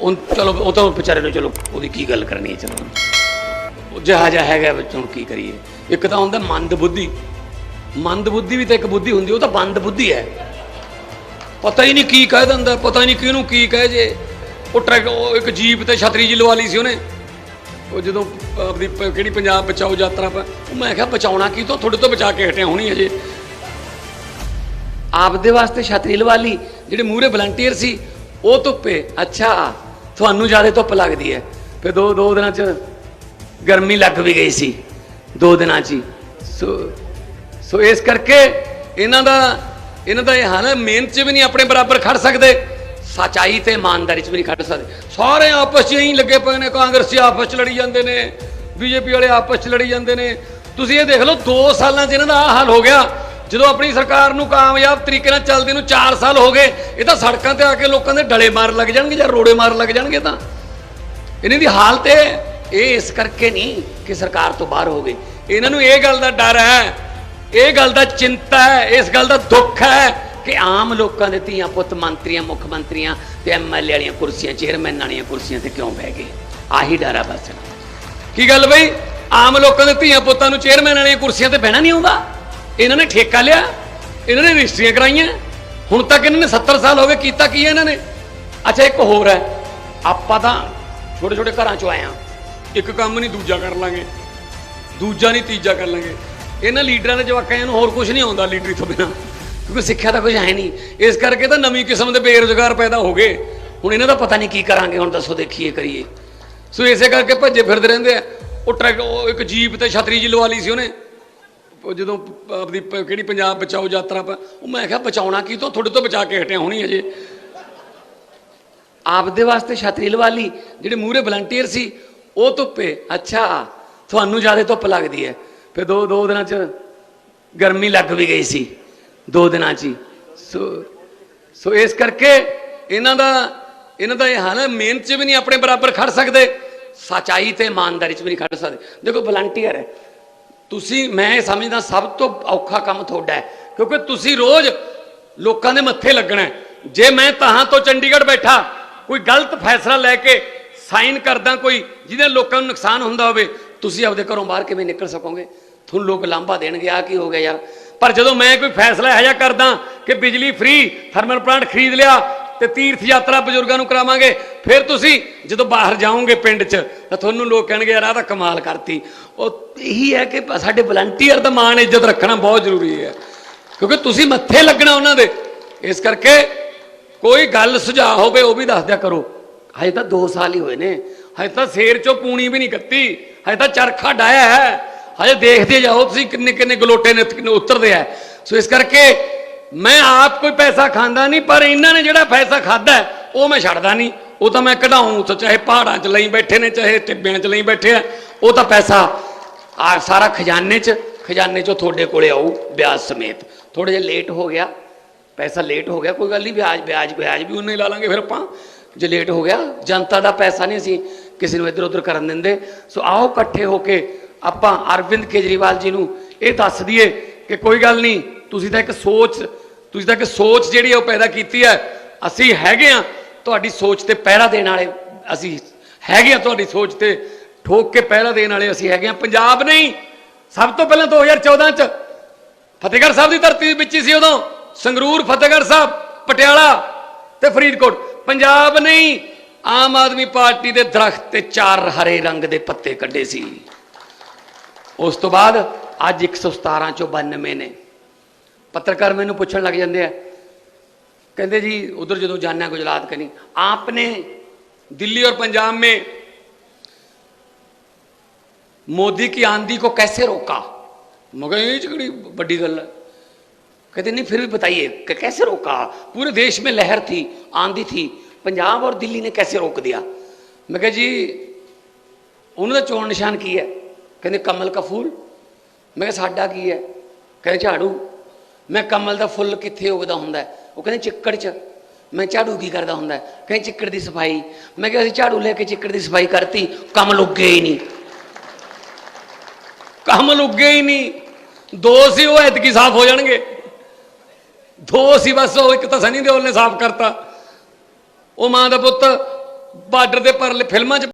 ਉਹ ਚਲੋ, ਉਹ ਤਾਂ ਵਿਚਾਰੇ ਨੂੰ ਚਲੋ, ਉਹਦੀ ਕੀ ਗੱਲ ਕਰਨੀ ਹੈ, ਚਲੋ। ਉਹ ਜਿਹਾ ਜਿਹਾ ਹੈਗਾ ਬੱਚੋਂ ਕੀ ਕਰੀਏ। ਇੱਕ ਤਾਂ ਹੁੰਦਾ ਮੰਦ ਬੁੱਧੀ। ਮੰਦ ਬੁੱਧੀ ਵੀ ਤਾਂ ਇੱਕ ਬੁੱਧੀ ਹੁੰਦੀ, ਉਹ ਤਾਂ ਬੰਦ ਬੁੱਧੀ ਹੈ। ਪਤਾ ਹੀ ਨਹੀਂ ਕੀ ਕਹਿ ਦਿੰਦਾ, ਪਤਾ ਹੀ ਨਹੀਂ ਕਿਹਨੂੰ ਕੀ ਕਹੇ ਜੇ। ਉਹ ਟਰੈਕ, ਉਹ ਇੱਕ ਜੀਪ ਤੇ ਛਤਰੀ ਜੀ ਲਵਾ ਲਈ ਸੀ ਉਹਨੇ। ਉਹ ਜਦੋਂ ਆਪਣੀ ਕਿਹੜੀ ਪੰਜਾਬ ਬਚਾਓ ਯਾਤਰਾ ਪਰ ਉਹ ਮੈਂ ਕਿਹਾ ਬਚਾਉਣਾ ਕੀ, ਤੋਂ ਤੁਹਾਡੇ ਤੋਂ ਬਚਾ ਕੇ ਹਟਿਆ ਹੋਣੀ ਅਜੇ ਆਪਦੇ ਵਾਸਤੇ ਛਤਰੀ ਲਵਾ ਲਈ, ਜਿਹੜੇ ਮੂਹਰੇ ਵਲੰਟੀਅਰ ਸੀ, ਉਹ ਧੁੱਪੇ, ਅੱਛਾ। ਤੁਹਾਨੂੰ ਜ਼ਿਆਦਾ ਧੁੱਪ ਲੱਗਦੀ ਹੈ। ਫਿਰ ਦੋ ਦੋ ਦਿਨਾਂ ਚ ਗਰਮੀ ਲੱਗ ਵੀ ਗਈ ਸੀ। ਦੋ ਦਿਨਾਂ ਚ ਹੀ। ਸੋ ਸੋ ਇਸ ਕਰਕੇ ਇਹਨਾਂ ਦਾ ਇਹਨਾਂ ਦਾ ਇਹ ਹਾਲ ਹੈ, ਮਿਹਨਤ 'ਚ ਵੀ ਨਹੀਂ ਆਪਣੇ ਬਰਾਬਰ ਖੜ ਸਕਦੇ। ਸਚਾਈ ਤੇ ਇਮਾਨਦਾਰੀ 'ਚ ਵੀ ਨਹੀਂ ਖੜ ਸਕਦੇ। ਸਾਰੇ ਆਪਸ 'ਚ ਹੀ ਲੱਗੇ ਪਏ ਨੇ, ਕਾਂਗਰਸੀ ਆਪਸ 'ਚ ਲੜੀ ਜਾਂਦੇ ਨੇ, ਬੀਜੇਪੀ ਵਾਲੇ ਆਪਸ 'ਚ ਲੜੀ ਜਾਂਦੇ ਨੇ। ਤੁਸੀਂ ਇਹ ਦੇਖ ਲਓ 2 ਸਾਲਾਂ 'ਚ ਇਹਨਾਂ ਦਾ ਆਹ ਹਾਲ ਹੋ ਗਿਆ। ਜਦੋਂ ਆਪਣੀ ਸਰਕਾਰ ਨੂੰ ਕਾਮਯਾਬ ਤਰੀਕੇ ਨਾਲ ਚੱਲਦੇ ਨੂੰ 4 ਸਾਲ ਹੋ ਗਏ, ਇਹ ਤਾਂ ਸੜਕਾਂ ਤੇ ਆ ਕੇ ਲੋਕਾਂ ਦੇ ਡਲੇ ਮਾਰ ਲੱਗ ਜਾਣਗੇ ਜਾਂ ਰੋੜੇ ਮਾਰ ਲੱਗ ਜਾਣਗੇ ਤਾਂ। ਇਹਨਾਂ ਦੀ ਹਾਲਤ ਇਹ ਇਸ ਕਰਕੇ ਨਹੀਂ ਕਿ ਸਰਕਾਰ ਤੋਂ ਬਾਹਰ ਹੋ ਗਏ ਇਹਨਾਂ ਨੂੰ ਇਹ ਗੱਲ ਦਾ ਡਰ ਹੈ, ਇਹ ਗੱਲ ਦਾ ਚਿੰਤਾ ਹੈ, ਇਸ ਗੱਲ ਦਾ ਦੁੱਖ ਹੈ ਕਿ ਆਮ ਲੋਕਾਂ ਦੇ ਧੀਆਂ ਪੁੱਤ, ਮੰਤਰੀਆਂ, ਮੁੱਖ ਮੰਤਰੀਆਂ ਤੇ ਐਮਐਲਏ ਵਾਲੀਆਂ ਕੁਰਸੀਆਂ, ਚੇਅਰਮੈਨ ਵਾਲੀਆਂ ਕੁਰਸੀਆਂ ਤੇ ਕਿਉਂ ਬਹਿ ਗਏ? ਆਹੀ ਡਰ ਆ ਬਸ। ਕੀ ਗੱਲ ਬਈ? ਆਮ ਲੋਕਾਂ ਦੇ ਧੀਆਂ ਪੁੱਤਾਂ ਨੂੰ ਚੇਅਰਮੈਨ ਵਾਲੀਆਂ ਕੁਰਸੀਆਂ ਤੇ ਬਹਿਣਾ ਨਹੀਂ ਆਉਂਦਾ? ਇਹਨਾਂ ਨੇ ਠੇਕਾ ਲਿਆ, ਇਹਨਾਂ ਨੇ ਰਜਿਸਟਰੀਆਂ ਕਰਾਈਆਂ, ਹੁਣ ਤੱਕ ਇਹਨਾਂ ਨੇ 70 ਸਾਲ ਹੋ ਗਏ ਕੀਤਾ ਕੀ ਹੈ ਇਹਨਾਂ ਨੇ? ਅੱਛਾ, ਇੱਕ ਹੋਰ ਹੈ, ਆਪਾਂ ਤਾਂ ਛੋਟੇ ਛੋਟੇ ਘਰਾਂ ਚੋਂ ਆਏ ਆ ਇੱਕ ਕੰਮ ਨਹੀਂ, ਦੂਜਾ ਕਰ ਲਾਂਗੇ, ਦੂਜਾ ਨਹੀਂ, ਤੀਜਾ ਕਰ ਲਾਂਗੇ। ਇਹਨਾਂ ਲੀਡਰਾਂ ਦੇ ਜਵਾਕਾਂ ਨੂੰ ਹੋਰ ਕੁਝ ਨਹੀਂ ਆਉਂਦਾ ਲੀਡਰੀ ਤੋਂ ਬਿਨਾ, ਕਿਉਂਕਿ ਸਿੱਖਿਆ ਤਾਂ ਕੁਝ ਹੈ ਨਹੀਂ। ਇਸ ਕਰਕੇ ਤਾਂ ਨਵੀਂ ਕਿਸਮ ਦੇ ਬੇਰੁਜ਼ਗਾਰ ਪੈਦਾ ਹੋ ਗਏ। ਹੁਣ ਇਹਨਾਂ ਦਾ ਪਤਾ ਨਹੀਂ ਕੀ ਕਰਾਂਗੇ, ਹੁਣ ਦੱਸੋ ਦੇਖੀਏ, ਕਰੀਏ। ਸੋ ਇਸੇ ਕਰਕੇ ਭੱਜੇ ਫਿਰਦੇ ਰਹਿੰਦੇ ਆ। ਉਹ ਟਰੈਕ, ਉਹ ਇੱਕ ਜੀਪ ਤੇ ਛਤਰੀ ਜੀ ਲਵਾ ਲਈ ਸੀ ਉਹਨੇ। ਉਹ ਜਦੋਂ ਆਪਦੀ ਕਿਹੜੀ ਪੰਜਾਬ ਬਚਾਓ ਯਾਤਰਾ ਪਰ ਉਹ ਮੈਂ ਕਿਹਾ ਬਚਾਉਣਾ ਕੀ ਤੋਂ? ਤੁਹਾਡੇ ਤੋਂ ਬਚਾ ਕੇ ਹਟਿਆ ਹੋਣੀ ਅਜੇ ਆਪਦੇ ਵਾਸਤੇ ਛਤਰੀ ਲਵਾ ਲਈ ਜਿਹੜੇ ਮੂਹਰੇ ਵਲੰਟੀਅਰ ਸੀ, ਉਹ ਧੁੱਪੇ, ਅੱਛਾ, ਤੁਹਾਨੂੰ ਜ਼ਿਆਦਾ ਧੁੱਪ ਲੱਗਦੀ ਹੈ। ਫਿਰ ਦੋ ਦੋ ਦਿਨਾਂ ਚ ਗਰਮੀ ਲੱਗ ਵੀ ਗਈ ਸੀ, ਦੋ ਦਿਨਾਂ ਚ ਹੀ। ਸੋ ਸੋ ਇਸ ਕਰਕੇ ਇਹਨਾਂ ਦਾ ਇਹਨਾਂ ਦਾ ਇਹ ਹਾਲ ਹੈ, ਮਿਹਨਤ 'ਚ ਵੀ ਨਹੀਂ ਆਪਣੇ ਬਰਾਬਰ ਖੜ ਸਕਦੇ, ਸਚਾਈ ਤੇ ਇਮਾਨਦਾਰੀ 'ਚ ਵੀ ਨਹੀਂ ਖੜ ਸਕਦੇ। ਦੇਖੋ ਵਲੰਟੀਅਰ ਹੈ। ਤੁਸੀਂ, ਮੈਂ ਇਹ ਸਮਝਦਾ ਸਭ ਤੋਂ ਔਖਾ ਕੰਮ ਤੁਹਾਡਾ ਹੈ। ਕਿਉਂਕਿ ਤੁਸੀਂ ਰੋਜ਼ ਲੋਕਾਂ ਦੇ ਮੱਥੇ ਲੱਗਣਾ ਜੇ ਮੈਂ ਤਾਂ ਤੋਂ ਚੰਡੀਗੜ੍ਹ ਬੈਠਾ, ਕੋਈ ਗਲਤ ਫੈਸਲਾ ਲੈ ਕੇ ਸਾਈਨ ਕਰਦਾ ਕੋਈ, ਜਿਹਦੇ ਲੋਕਾਂ ਨੂੰ ਨੁਕਸਾਨ ਹੁੰਦਾ ਹੋਵੇ, ਤੁਸੀਂ ਆਪਦੇ ਘਰੋਂ ਬਾਹਰ ਕਿਵੇਂ ਨਿਕਲ ਸਕੋਗੇ? ਤੁਹਾਨੂੰ ਲੋਕ ਲਾਂਭਾ ਦੇਣਗੇ ਆ ਕੀ ਹੋ ਗਿਆ ਯਾਰ। ਪਰ ਜਦੋਂ ਮੈਂ ਕੋਈ ਫੈਸਲਾ ਇਹੋ ਜਿਹਾ ਕਰਦਾ ਕਿ ਬਿਜਲੀ ਫ੍ਰੀ ਥਰਮਲ ਪਲਾਂਟ ਖਰੀਦ ਲਿਆ ਤੇ ਤੀਰਥ ਯਾਤਰਾ ਬਜ਼ੁਰਗਾਂ ਨੂੰ ਕਰਾਵਾਂਗੇ। ਫਿਰ ਤੁਸੀਂ ਜਦੋਂ ਬਾਹਰ ਜਾਓਗੇ ਪਿੰਡ 'ਚ, ਤਾਂ ਤੁਹਾਨੂੰ ਲੋਕ ਕਹਿਣਗੇ, ਯਾਰ, ਆਹ ਤਾਂ ਕਮਾਲ ਕਰਤੀ। ਉਹ ਇਹੀ ਹੈ ਕਿ ਸਾਡੇ ਵਲੰਟੀਅਰ ਦਾ ਮਾਣ ਇੱਜ਼ਤ ਰੱਖਣਾ ਬਹੁਤ ਜ਼ਰੂਰੀ ਹੈ। ਕਿਉਂਕਿ ਤੁਸੀਂ ਮੱਥੇ ਲੱਗਣਾ ਉਹਨਾਂ ਦੇ। ਇਸ ਕਰਕੇ ਕੋਈ ਗੱਲ ਸੁਝਾਅ ਹੋਵੇ, ਉਹ ਵੀ ਦੱਸ ਦਿਆ ਕਰੋ। ਹਜੇ ਤਾਂ 2 ਸਾਲ ਹੀ ਹੋਏ ਨੇ। ਹਜੇ ਤਾਂ ਸ਼ੇਰ ਚੋਂ ਪੂਣੀ ਵੀ ਨਹੀਂ ਕੱਤੀ। ਹਜੇ ਤਾਂ ਚਰਖਾ ਡਾਇਆ ਹੈ। ਹਜੇ ਦੇਖਦੇ ਜਾਓ ਤੁਸੀਂ ਕਿੰਨੇ ਕਿੰਨੇ ਗਲੋਟੇ ਨੇ ਕਿੰਨੇ ਉਤਰਦੇ ਆ। ਸੋ ਇਸ ਕਰਕੇ ਮੈਂ ਆਪ ਕੋਈ ਪੈਸਾ ਖਾਂਦਾ ਨਹੀਂ, ਪਰ ਇਹਨਾਂ ਨੇ ਜਿਹੜਾ ਪੈਸਾ ਖਾਦਾ ਉਹ ਮੈਂ ਛੱਡਦਾ ਨਹੀਂ। ਉਹ ਤਾਂ ਮੈਂ ਕਢਾਉਂ ਤਾਂ ਚਾਹੇ ਪਹਾੜਾਂ 'ਚ ਲਈ ਬੈਠੇ ਨੇ, ਚਾਹੇ ਟਿੱਬਿਆਂ 'ਚ ਲਈ ਬੈਠੇ ਆ, ਉਹ ਤਾਂ ਪੈਸਾ ਆ ਸਾਰਾ ਖਜ਼ਾਨੇ 'ਚ, ਖਜ਼ਾਨੇ 'ਚੋਂ ਤੁਹਾਡੇ ਕੋਲੇ ਆਊ ਵਿਆਜ ਸਮੇਤ। ਥੋੜਾ ਜਿਹਾ ਲੇਟ ਹੋ ਗਿਆ, ਪੈਸਾ ਲੇਟ ਹੋ ਗਿਆ, ਕੋਈ ਗੱਲ ਨਹੀਂ, ਵਿਆਜ ਵਿਆਜ ਵਿਆਜ ਵੀ ਉਹਨੇ ਲਾ ਲਾਂਗੇ ਫਿਰ ਆਪਾਂ। ਜੇ ਲੇਟ ਹੋ ਗਿਆ, ਜਨਤਾ ਦਾ ਪੈਸਾ ਨਹੀਂ ਅਸੀਂ ਕਿਸੇ ਨੂੰ ਇੱਧਰ ਉੱਧਰ ਕਰਨ ਦਿੰਦੇ। ਸੋ ਆਓ ਇਕੱਠੇ ਹੋ ਕੇ ਆਪਾਂ ਅਰਵਿੰਦ ਕੇਜਰੀਵਾਲ ਜੀ ਨੂੰ ਇਹ ਦੱਸ ਦਈਏ ਕਿ ਕੋਈ ਗੱਲ ਨਹੀਂ ਤੁਸੀਂ ਤਾਂ ਇੱਕ ਸੋਚ, ਤੁਸੀਂ ਤਾਂ ਇੱਕ ਸੋਚ ਜਿਹੜੀ ਹੈ ਉਹ ਪੈਦਾ ਕੀਤੀ ਹੈ। ਅਸੀਂ ਹੈਗੇ ਆ ਤੁਹਾਡੀ ਸੋਚ ਤੇ ਪਹਿਰਾ ਦੇਣ ਵਾਲੇ। ਅਸੀਂ ਹੈਗੇ ਆ ਤੁਹਾਡੀ ਸੋਚ ਤੇ ਠੋਕ ਕੇ ਪਹਿਰਾ ਦੇਣ ਵਾਲੇ ਅਸੀਂ ਹੈਗੇ ਆ ਪੰਜਾਬ ਨਹੀਂ। ਸਭ ਤੋਂ ਪਹਿਲਾਂ 2014 ਚ ਫਤਿਹਗੜ੍ਹ ਸਾਹਿਬ ਦੀ ਧਰਤੀ ਵਿੱਚ ਹੀ ਸੀ ਉਦੋਂ। ਸੰਗਰੂਰ, ਫਤਿਹਗੜ੍ਹ ਸਾਹਿਬ, ਪਟਿਆਲਾ ਤੇ ਫਰੀਦਕੋਟ। ਪੰਜਾਬ ਨਹੀਂ। ਆਮ ਆਦਮੀ ਪਾਰਟੀ ਦੇ ਦਰਖਤ ਤੇ ਚਾਰ ਹਰੇ ਰੰਗ ਦੇ ਪੱਤੇ ਕੱਢੇ ਸੀ। ਉਸ ਤੋਂ ਬਾਅਦ ਅੱਜ 117 ਚੋਂ 92 ਨੇ। ਪੱਤਰਕਾਰ ਮੈਨੂੰ ਪੁੱਛਣ ਲੱਗ ਜਾਂਦੇ ਆ कहते जी उधर जो जाना है गुजरात कहीं आपने दिल्ली और पंजाब में मोदी की आंधी को कैसे रोका मगर ये बड़ी बड़ी गल है कहते नहीं फिर भी बताइए कि कैसे रोका पूरे देश में लहर थी आंधी थी पंजाब और दिल्ली ने कैसे रोक दिया मैं कहा जी ਉਹਨਾਂ ਦਾ ਚੋਣ ਨਿਸ਼ਾਨ ਕੀ ਹੈ ਕਹਿੰਦੇ ਕਮਲ ਦਾ ਫੁੱਲ ਮੈਂ ਕਿਹਾ ਸਾਡਾ ਕੀ ਹੈ ਕਹਿੰਦੇ ਝਾੜੂ ਮੈਂ ਕਮਲ ਦਾ ਫੁੱਲ ਕਿੱਥੇ ਉੱਗਦਾ ਹੁੰਦਾ ਉਹ ਕਹਿੰਦੇ ਚਿੱਕੜ 'ਚ। ਮੈਂ ਝਾੜੂ ਕੀ ਕਰਦਾ ਹੁੰਦਾ ਕਹਿੰਦੇ ਚਿੱਕੜ ਦੀ ਸਫ਼ਾਈ। ਮੈਂ ਕਿਹਾ ਅਸੀਂ ਝਾੜੂ ਲੈ ਕੇ ਚਿੱਕੜ ਦੀ ਸਫ਼ਾਈ ਕਰਤੀ, ਕਮਲ ਉੱਗੇ ਹੀ ਨਹੀਂ। ਕਮਲ ਉੱਗੇ ਹੀ ਨਹੀਂ। ਦੋ ਸੀ ਉਹ ਐਤਕੀ ਸਾਫ਼ ਹੋ ਜਾਣਗੇ। ਦੋ ਸੀ ਬਸ ਉਹ, ਇੱਕ ਤਾਂ ਸਨੀ ਦਿਓਲ ਨੇ ਸਾਫ਼ ਕਰਤਾ। ਉਹ ਮਾਂ ਦਾ ਪੁੱਤ ਬਾਰਡਰ ਦੇ ਪਰਲੇ ਫਿਲਮਾਂ 'ਚ